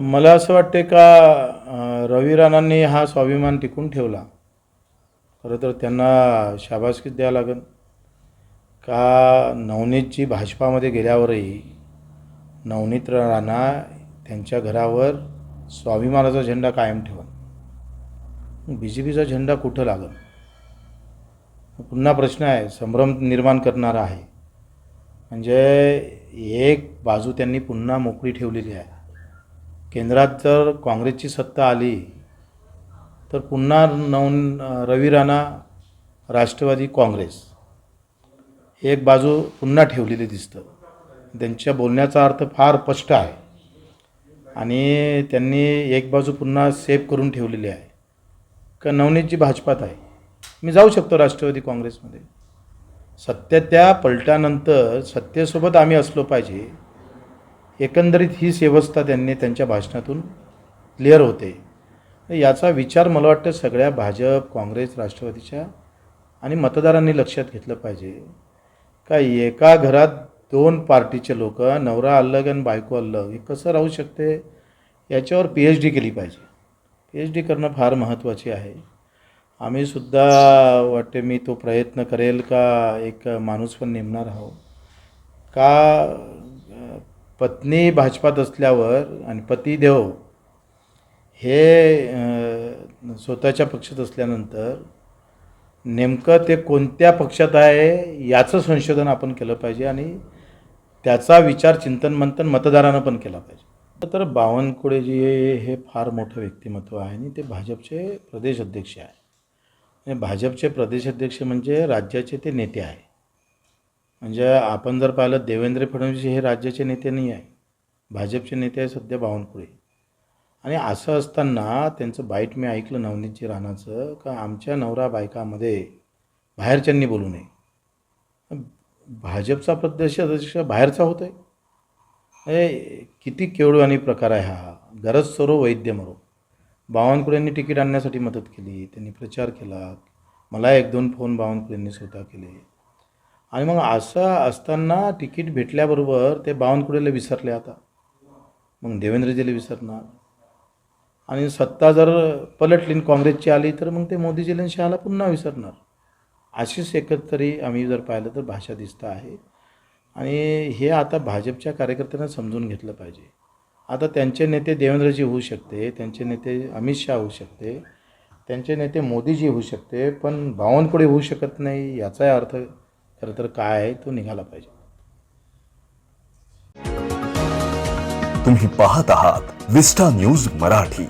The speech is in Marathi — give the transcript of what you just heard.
मला असं वाटते का रवी राणांनी हा स्वाभिमान टिकून ठेवला. खरं तर त्यांना शाबासकीच द्यावं लागेल. का नवनीतजी भाजपामध्ये गेल्यावरही नवनीत राणा त्यांच्या घरावर स्वाभिमानाचा झेंडा कायम ठेवा बी जे पीचा झेंडा कुठं लागेल? पुन्हा प्रश्न आहे संभ्रम निर्माण करणारा आहे. म्हणजे एक बाजू त्यांनी पुन्हा मोकळी ठेवलेली आहे. केंद्रात जर काँग्रेसची सत्ता आली तर पुन्हा नव रवी राणा राष्ट्रवादी काँग्रेस एक बाजू पुन्हा ठेवलेली दिसतं. त्यांच्या बोलण्याचा अर्थ फार स्पष्ट आहे. आणि त्यांनी एक बाजू पुन्हा सेफ करून ठेवलेली आहे. का नवनीतजी भाजपात आहे? मी जाऊ शकतो राष्ट्रवादी काँग्रेसमध्ये. सत्य त्या पलटानंतर सत्तेसोबत आम्ही असलो पाहिजे एकंदरीत हीच व्यवस्था त्यांनी त्यांच्या भाषणातून क्लिअर होते. याचा विचार मला वाटतं सगळ्या भाजप काँग्रेस राष्ट्रवादीच्या आणि मतदारांनी लक्षात घेतलं पाहिजे. का एका घरात दोन पार्टीचे लोक नवरा अलग आणि बायको अलग हे कसं राहू शकते? याच्यावर पी एच डी केली पाहिजे. पी एच डी करणं फार महत्त्वाचे आहे. आम्ही सुद्धा वाटते मी तो प्रयत्न करेल का एक माणूस पण नेमणार आहो का पत्नी भाजपात असल्यावर आणि पतिदेव हे स्वतःच्या पक्षात असल्यानंतर नेमकं ते कोणत्या पक्षात आहे याचं संशोधन आपण केलं पाहिजे आणि त्याचा विचार चिंतन मंथन मतदारानं पण केला पाहिजे. तर बावनकुळेजी हे फार मोठं व्यक्तिमत्व आहे आणि ते भाजपचे प्रदेश अध्यक्ष आहे. भाजपचे प्रदेश अध्यक्ष म्हणजे राज्याचे ते नेते आहे म्हणजे आपण जर पाहिलं देवेंद्र फडणवीस हे राज्याचे नेते नाही आहे. भाजपचे नेते आहे सध्या बावनकुळे. आणि असं असताना त्यांचं बाईट मी ऐकलं नवनीतजी राणाचं का आमच्या नवरा बायकामध्ये बाहेरच्यांनी बोलू नये. भाजपचा प्रदेश अध्यक्ष बाहेरचा होतो आहे अरे किती केवळवाणी प्रकार आहे हा. गरज सरो वैद्य मरो. बावनकुळेंनी तिकीट आणण्यासाठी मदत केली त्यांनी प्रचार केला. मला एक दोन फोन बावनकुळेंनी स्वतः केले. आणि मग असं असताना तिकीट भेटल्याबरोबर ते बावनकुळेला विसरले आता. मग देवेंद्रजीला विसरणार. आणि सत्ता जर पलटली काँग्रेसची आली तर मग ते मोदीजीला आणि शहाला पुन्हा विसरणार. अशीच एकतरी आम्ही जर पाहिलं तर भाषा दिसतं आहे. आणि हे आता भाजपच्या कार्यकर्त्यांना समजून घेतलं पाहिजे. आता त्यांचे नेते देवेंद्रजी होऊ शकते त्यांचे नेते अमित शहा होऊ शकते त्यांचे नेते मोदीजी होऊ शकते पण बावनकुळे होऊ शकत नाही याचाही अर्थ खरं तर काय आहे तो निघाला पाहिजे. तुम्ही पाहत आहात विस्टा न्यूज मराठी.